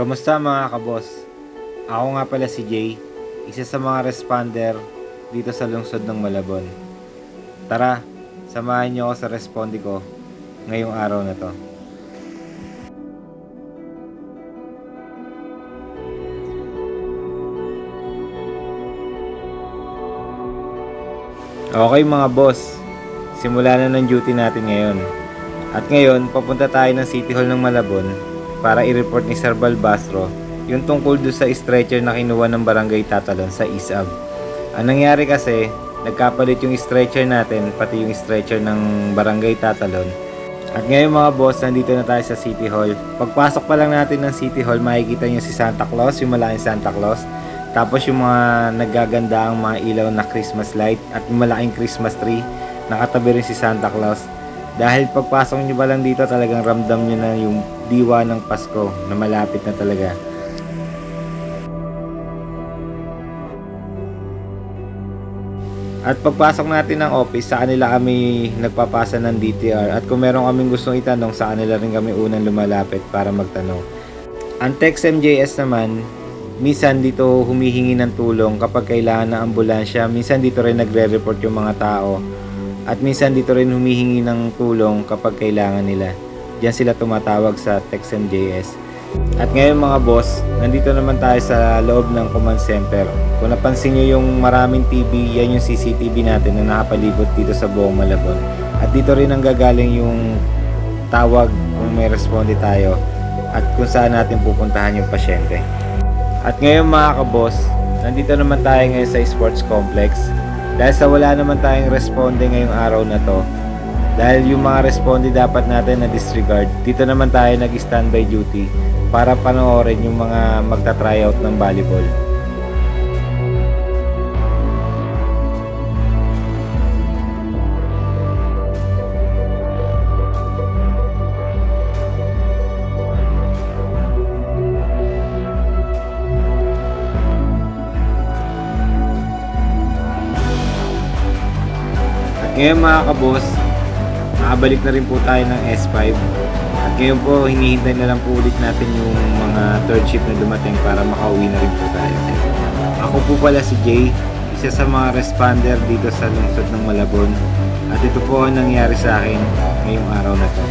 Kamusta mga kabos? Ako nga pala si Jay, isa sa mga responder dito sa lungsod ng Malabon. Tara, samahan niyo ako sa responde ko ngayong araw na to. Okay mga boss, simula na ng duty natin ngayon. At ngayon, papunta tayo ng City Hall ng Malabon para i-report ni Sir Balbastro yung tungkol do sa stretcher na kinuha ng barangay Tatalon sa ISAB. Ang nangyari kasi, nagkapalit yung stretcher natin, pati yung stretcher ng barangay Tatalon. At ngayon mga boss, nandito na tayo sa City Hall. Pagpasok pa lang natin ng City Hall, makikita nyo si Santa Claus, yung malaking Santa Claus. Tapos yung mga naggaganda ang mga ilaw na Christmas light at yung malaking Christmas tree. Nakatabi rin si Santa Claus. Dahil pagpasok nyo ba lang dito talagang ramdam nyo na yung diwa ng Pasko na malapit na talaga. At pagpasok natin ng office, sa kanila kami nagpapasa ng DTR at kung meron kaming gustong itanong, sa kanila rin kami unang lumalapit para magtanong. Ang Tex MJS naman, minsan dito humihingi ng tulong kapag kailangan ng ambulansya, minsan dito rin nagre-report yung mga tao at minsan dito rin humihingi ng tulong kapag kailangan nila. Diyan sila tumatawag sa Tex MJS. At ngayon mga boss, nandito naman tayo sa loob ng command center. Kung napansin nyo yung maraming TV, yan yung CCTV natin na nakapalibot dito sa buong Malabon. At dito rin ang gagaling yung tawag kung may responde tayo at kung saan natin pupuntahan yung pasyente. At ngayon mga kabos, nandito naman tayo ngayon sa sports complex. Dahil sa wala naman tayong responde ngayong araw na to, dahil yung mga responde dapat natin na disregard, dito naman tayo nag-standby duty para panoorin yung mga magta-tryout ng volleyball. At ngayon mga kabos, nakabalik na rin po tayo ng S5. At ngayon po, hinihintay na lang po ulit natin yung mga third shift na dumating para makauwi na rin po tayo. Ako po pala si Jay, isa sa mga responder dito sa lungsod ng Malabon. At ito po ang nangyari sa akin ngayong araw na to.